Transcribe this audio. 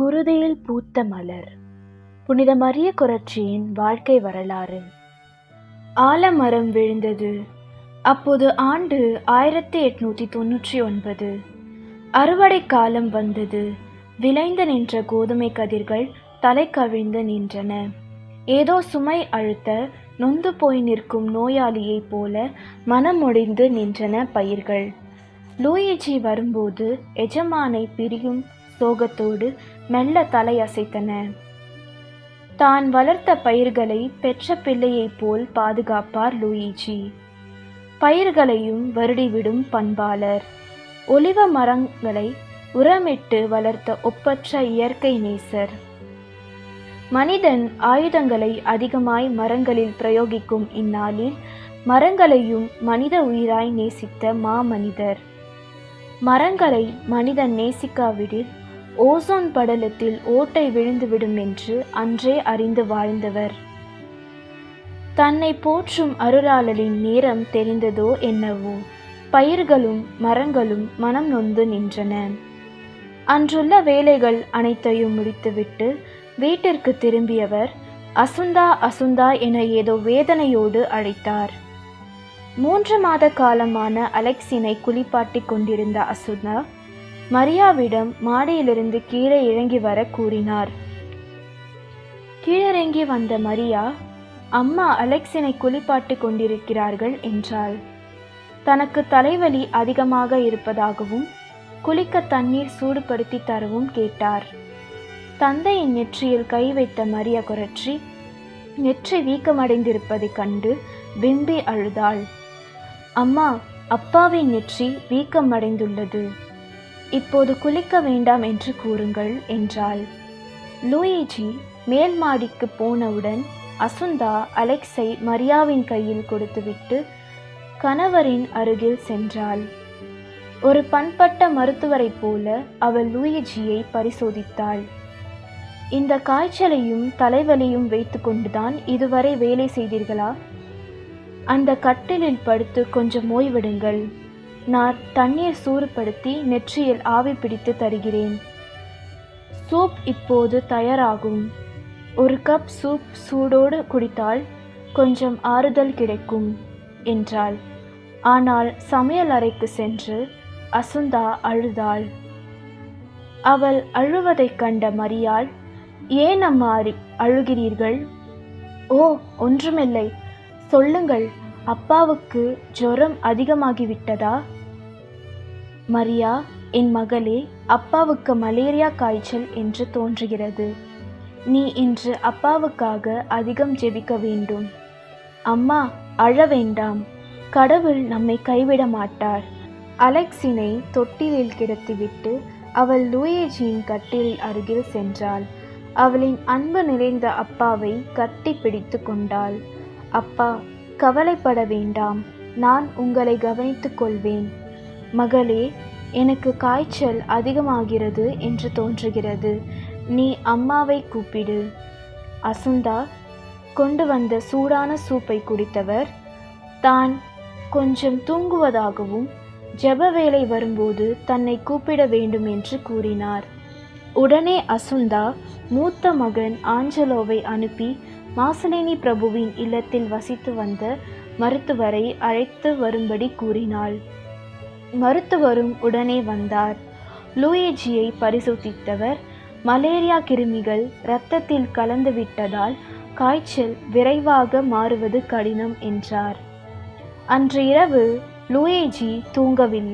குருதியில் பூத்த மலர். புனித மரிய குரட்சியின் வாழ்க்கை வரலாறு. ஆலமரம் விழுந்தது. அப்போது ஆண்டு ஆயிரத்தி எட்நூத்தி தொன்னூற்றி ஒன்பது. அறுவடை காலம் வந்தது. விளைந்து நின்ற கோதுமை கதிர்கள் தலை கவிழ்ந்து நின்றன. ஏதோ சுமை அழுத்த நொந்து போய் நிற்கும் நோயாளியைப் போல மனமொடிந்து நின்றன பயிர்கள். லூயிஜி வரும்போது எஜமானை பிரியும் சோகத்தோடு மெல்ல தலையசைத்தன. தான் வளர்த்த பயிர்களை பெற்ற பிள்ளையைப் போல் பாதுகாப்பார் லூயிஜி. பயிர்களையும் வருடிவிடும் பண்பாளர். ஒலிவ மரங்களை உரமிட்டு வளர்த்த ஒப்பற்ற இயற்கை நேசர். மனிதன் ஆயுதங்களை அதிகமாய் மரங்களில் பிரயோகிக்கும் இந்நாளில் மரங்களையும் மனித உயிராய் நேசித்த மாமனிதர். மரங்களை மனிதன் நேசிக்காவிடில் ஓசோன் படலத்தில் ஓட்டை விழுந்துவிடும் என்று அன்றே அறிந்து வாழ்ந்தவர். தன்னை போற்றும் அருளாளலின் நேரம் தெரிந்ததோ என்னவோ பயிர்களும் மரங்களும் மனம் நொந்து நின்றன. அன்றுள்ள வேலைகள் அனைத்தையும் முடித்துவிட்டு வீட்டிற்கு திரும்பியவர் அசுந்தா அசுந்தா என ஏதோ வேதனையோடு அழைத்தார். மூன்று மாத காலமான அலெக்சினை குளிப்பாட்டிக் கொண்டிருந்த அசுந்தா மரியாவிடம் மாடியிலிருந்து கீழே இறங்கி வர கூறினார். கீழிறங்கி வந்த மரியா அம்மா அலெக்சினை குளிப்பாட்டு கொண்டிருக்கிறார்கள் என்றாள். தனக்கு தலைவலி அதிகமாக இருப்பதாகவும் குளிக்க தண்ணீர் சூடுபடுத்தி தரவும் கேட்டார். தந்தையின் நெற்றியில் கை வைத்த மரியா குரற்றி நெற்றி வீக்கமடைந்திருப்பதைக் கண்டு விம்பி அழுதாள். அம்மா அப்பாவின் நெற்றி வீக்கமடைந்துள்ளது. இப்போது குளிக்க வேண்டாம் என்று கூறுங்கள் என்றாள். லூயிஜி மேல் மாடிக்கு போனவுடன் அசுந்தா அலெக்ஸை மரியாவின் கையில் கொடுத்துவிட்டு கணவரின் அருகில் சென்றாள். ஒரு பண்பட்ட மருத்துவரைப் போல அவள் லூயிஜியை பரிசோதித்தாள். இந்த காய்ச்சலையும் தலைவலியும் வைத்துக்கொண்டுதான் இதுவரை வேலை செய்தீர்களா? அந்த கட்டிலில் படுத்து கொஞ்சம் ஓய்விடுங்கள். நான் தண்ணீர் சூடுபடுத்தி நெற்றியில் ஆவி பிடித்து தருகிறேன். சூப் இப்போது தயாராகும். ஒரு கப் சூப் சூடோடு குடித்தால் கொஞ்சம் ஆறுதல் கிடைக்கும் என்றாள். ஆனால் சமையல் அறைக்கு சென்று அசுந்தா அழுதாள். அவள் அழுவதைக் கண்ட மரியாள் ஏன் அம்மா அழுகிறீர்கள்? ஓ ஒன்றுமில்லை. சொல்லுங்கள். அப்பாவுக்கு ஜுரம் அதிகமாகிவிட்டதா? மரியா என் மகளே அப்பாவுக்கு மலேரியா காய்ச்சல் என்று தோன்றுகிறது. நீ இன்று அப்பாவுக்காக அதிகம் ஜெபிக்க வேண்டும். அம்மா அழ வேண்டாம். கடவுள் நம்மை கைவிட மாட்டார். அலெக்சினை தொட்டிலில் கிடத்திவிட்டு அவள் லூயேஜியின் கட்டில் அருகில் சென்றாள். அவளின் அன்பு நிறைந்த அப்பாவை கட்டி பிடித்து கொண்டாள். அப்பா கவலைப்பட வேண்டாம். நான் உங்களை கவனித்துக் கொள்வேன். மகளே எனக்கு காய்ச்சல் அதிகமாகிறது என்று தோன்றுகிறது. நீ அம்மாவை கூப்பிடு. அசுந்தா கொண்டு வந்த சூடான சூப்பை குடித்தவர் தான் கொஞ்சம் தூங்குவதாகவும் ஜெப வேலை வரும்போது தன்னை கூப்பிட வேண்டும் என்று கூறினார். உடனே அசுந்தா மூத்த மகன் ஆஞ்சலோவை அனுப்பி மாசலினி பிரபுவின் இல்லத்தில் வசித்து வந்த மருத்துவரை அழைத்து வரும்படி கூறினாள். மருத்துவரும் உடனே வந்தார். லூயிஜியை பரிசோதித்தவர் மலேரியா கிருமிகள் இரத்தத்தில் கலந்து விட்டதால் காய்ச்சல் விரைவாக மாறுவது கடினம் என்றார். அன்று இரவு லூயிஜி தூங்கவில்லை.